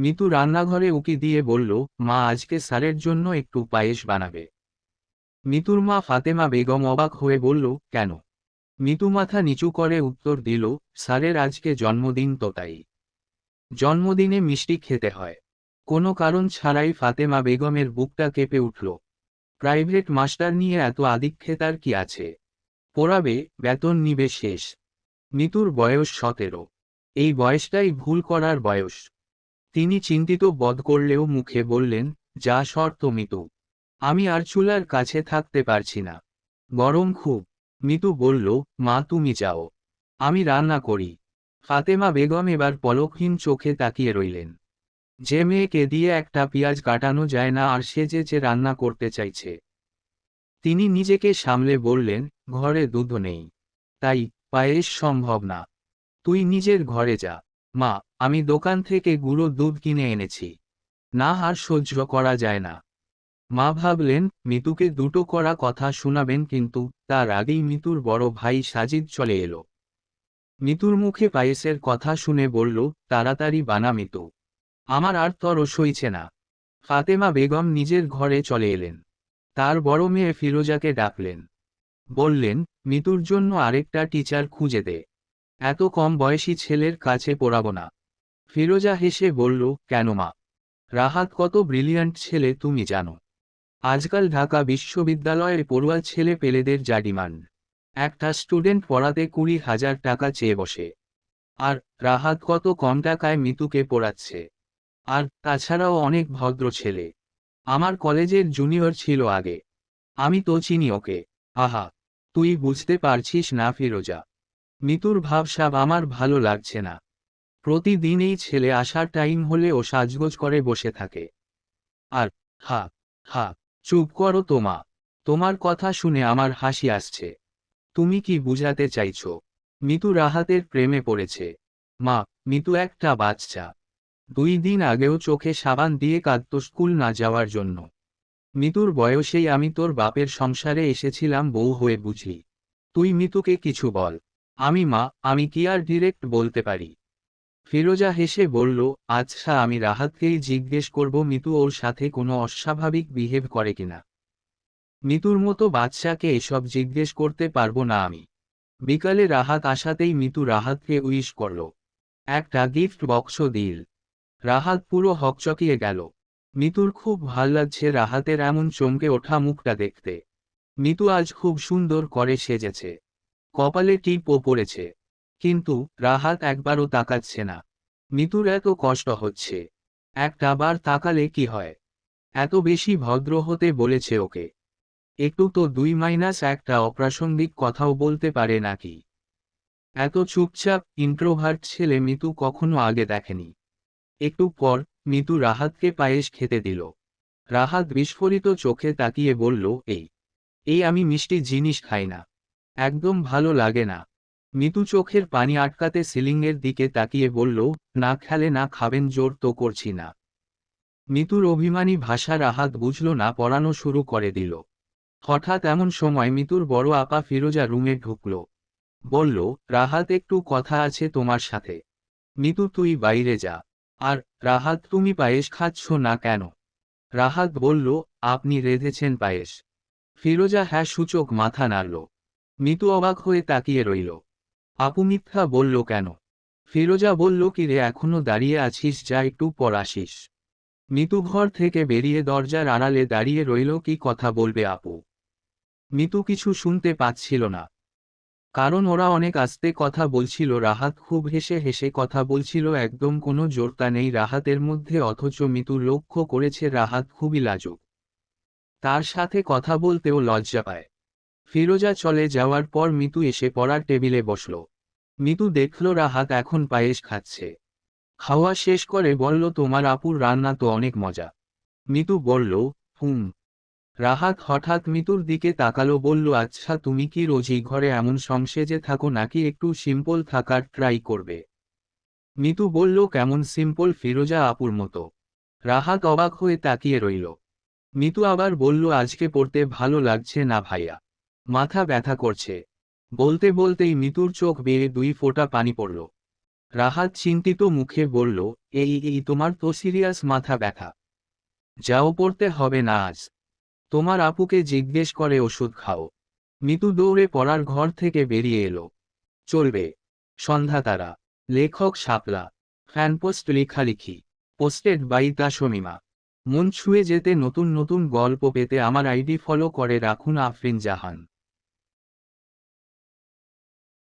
মিতু রান্নাঘরে উকি দিয়ে বলল, মা, আজকে স্যারের জন্য একটু পায়েস বানাবে। মিতুর মা ফাতেমা বেগম অবাক হয়ে বলল, কেন? মিতু মাথা নিচু করে উত্তর দিল, স্যারের আজকে জন্মদিন তো তাই। জন্মদিনে মিষ্টি খেতে হয়। কোনো কারণ ছাড়াই ফাতেমা বেগমের বুকটা কেঁপে উঠল। প্রাইভেট মাস্টার নিয়ে এত আদিক্ষেতার কি আছে? পড়াবে, বেতন নিবে শেষ। মিতুর বয়স সতেরো। এই বয়সটাই ভুল করার বয়স। তিনি চিন্তিত বধ করলেও মুখে বললেন, যা শর্ত মিতু। আমি আর চুলার কাছে থাকতে পারছি না। গরম খুব। মিতু বলল, মা, তুমি যাও। আমি রান্না করি। ফাতেমা বেগম এবার পলকহীন চোখে তাকিয়ে রইলেন। যে মেয়েকে দিয়ে একটা পেঁয়াজ কাটানো যায় না, আর সে যে যে রান্না করতে চাইছে। তিনি নিজেকে সামলে বললেন, ঘরে দুধ নেই। তাই পায়েস সম্ভব না। তুই নিজের ঘরে যা। মা আমি দোকান থেকে গুঁড়ো দুধ কিনে এনেছি। না আর সহ্য করা যায় না। মা ভাবলেন, মিতুকে দুটো করা কথা শোনাবেন কিন্তু তার আগেই মিতুর বড় ভাই সাজিদ চলে এলো। মিতুর মুখে পায়েসের কথা শুনে বলল, তাড়াতাড়ি বানা মিতু। আমার আর তর সইছে না। ফাতেমা বেগম নিজের ঘরে চলে এলেন। তার বড় মেয়ে ফিরোজাকে ডাকলেন। বললেন, মিতুর জন্য আরেকটা টিচার খুঁজে দে। এত কম বয়সী ছেলের কাছে পড়াবো না। ফিরোজা হেসে বলল, কেন মা? রাহাত কত ব্রিলিয়ান্ট ছেলে, তুমি জানো। আজকাল ঢাকা বিশ্ববিদ্যালয়ের পড়ুয়া ছেলে পেলেদের যা ডিমান্ড। একটা স্টুডেন্ট পড়াতে কুড়ি হাজার টাকা চেয়ে বসে। আর রাহাত কত কম টাকায় মিতুকে পড়াচ্ছে। আর তাছাড়াও অনেক ভদ্র ছেলে। আমার কলেজের জুনিয়র ছিল আগে। আমি তো চিনি ওকে। আহা, তুই বুঝতে পারছিস না ফিরোজা। মিতুর ভাবসাব আমার ভালো লাগছে না। প্রতিদিন এই ছেলে আসার টাইম হলে ও সাজগোজ করে বসে থাকে। আর, হা হা, চুপ করো তোমা। তোমার কথা শুনে আমার হাসি আসছে। তুমি কি বুঝাতে চাইছ? মিতু রাহাতের প্রেমে পড়েছে। মা, মিতু একটা বাচ্চা। দুই দিন আগেও চোখে সাবান দিয়ে কাঁদত স্কুল না যাওয়ার জন্য। মিতুর বয়সেই আমি তোর বাপের সংসারে এসেছিলাম বউ হয়ে বুঝি। তুই মিতুকে কিছু বল। আমি মা, আমি কি আর ডিরেক্ট বলতে পারি? ফিরোজা হেসে বলল আচ্ছা আমি রাহাতকেই জিজ্ঞেস করব মিতু ওর সাথে কোনো অস্বাভাবিক বিহেভ করে কিনা। মিতুর মতো বাচ্চাকে এসব জিজ্ঞেস করতে পারব না আমি। বিকালে রাহাত আসাতেই মিতু রাহাতকে উইশ করল। একটা গিফট বক্স দিল। রাহাত পুরো হকচকিয়ে গেল। মিতুর খুব ভালো লাগছে রাহাতের এমন চমকে ওঠা মুখটা দেখতে। মিতু আজ খুব সুন্দর করে সেজেছে। কপালে টিপও পড়েছে। কিন্তু রাহাত একবারও তাকাচ্ছে না। মিতুর এত কষ্ট হচ্ছে। একটা বার তাকালে কি হয়? এত বেশি ভদ্র হতে বলেছে ওকে। একটু তো দুই মাইনাস একটা অপ্রাসঙ্গিক কথাও বলতে পারে নাকি? এত চুপচাপ ইন্ট্রোভার্ট ছেলে মিতু কখনো আগে দেখেনি। একটু পর, মিতু রাহাতকে পায়েস খেতে দিল। রাহাত বিস্ফোরিত চোখে তাকিয়ে বলল, এই এই আমি মিষ্টি জিনিস খাই না। একদম ভালো লাগে না। মিতু চোখের পানি আটকাতে সিলিংয়ের দিকে তাকিয়ে বলল, না খেলে না খাবেন, জোর তো করছি না। মিতুর অভিমানী ভাষার আহাত বুঝল না, পড়ানো শুরু করে দিল। হঠাৎ এমন সময় মিতুর বড় আপা ফিরোজা রুমে ঢুকল। বলল, রাহাত, একটু কথা আছে তোমার সাথে। মিতু, তুই বাইরে যা। আর, রাহাত, তুমি পায়েস খাচ্ছ না কেন? রাহাত বলল, আপনি রেঁধেছেন পায়েস। ফিরোজা হ্যাঁ সূচক মাথা নাড়ল। মিতু অবাক হয়ে তাকিয়ে রইল। আপু মিথ্যা বলল কেন? ফিরোজা বলল, কি রে, এখনও দাঁড়িয়ে আছিস, যা একটু পর আসিস। মিতু ঘর থেকে বেরিয়ে দরজার আড়ালে দাঁড়িয়ে রইল, কি কথা বলবে আপু? মিতু কিছু শুনতে পাচ্ছিল না। কারণ ওরা অনেক আস্তে কথা বলছিল, রাহাত খুব হেসে হেসে কথা বলছিল, একদম কোনো জোরতা নেই রাহাতের মধ্যে, অথচ মিতু লক্ষ্য করেছে রাহাত খুবই লাজুক। তার সাথে কথা বলতেও লজ্জা পায়। ফিরোজা চলে যাওয়ার পর মিতু এসে পড়ার টেবিলে বসল। মিতু দেখল রাহাত এখন পায়েস খাচ্ছে। খাওয়া শেষ করে বলল, তোমার আপুর রান্না তো অনেক মজা। মিতু বলল, হুম। রাহাত হঠাৎ মিতুর দিকে তাকালো, বলল আচ্ছা তুমি কি রোজই ঘরে এমন সংসেজে থাকো নাকি একটু সিম্পল থাকার ট্রাই করবে? মিতু বলল, কেমন সিম্পল ফিরোজা আপুর মতো। রাহাত অবাক হয়ে তাকিয়ে রইল। মিতু আবার বলল, আজকে পড়তে ভালো লাগছে না ভাইয়া। মাথা ব্যথা করছে। বলতে বলতেই মিতুর চোখ বেয়ে দুই ফোঁটা পানি পড়ল। রাহাত চিন্তিত মুখে বলল, এই এই, তোমার তো সিরিয়াস মাথা ব্যথা। যাও পড়তে হবে না আজ। তোমার আপুকে জিজ্ঞেস করে ওষুধ খাও মিতু দৌড়ে পড়ার ঘর থেকে বেরিয়ে এলো। চলবে। সন্ধ্যা তারা। লেখক শাপলা। ফ্যানপোস্ট লেখালেখি। পোস্টেড বাই তা শমিমা মন ছুঁয়ে যেতে নতুন নতুন গল্প পেতে আমার আইডি ফলো করে রাখুন আফরিন জাহান।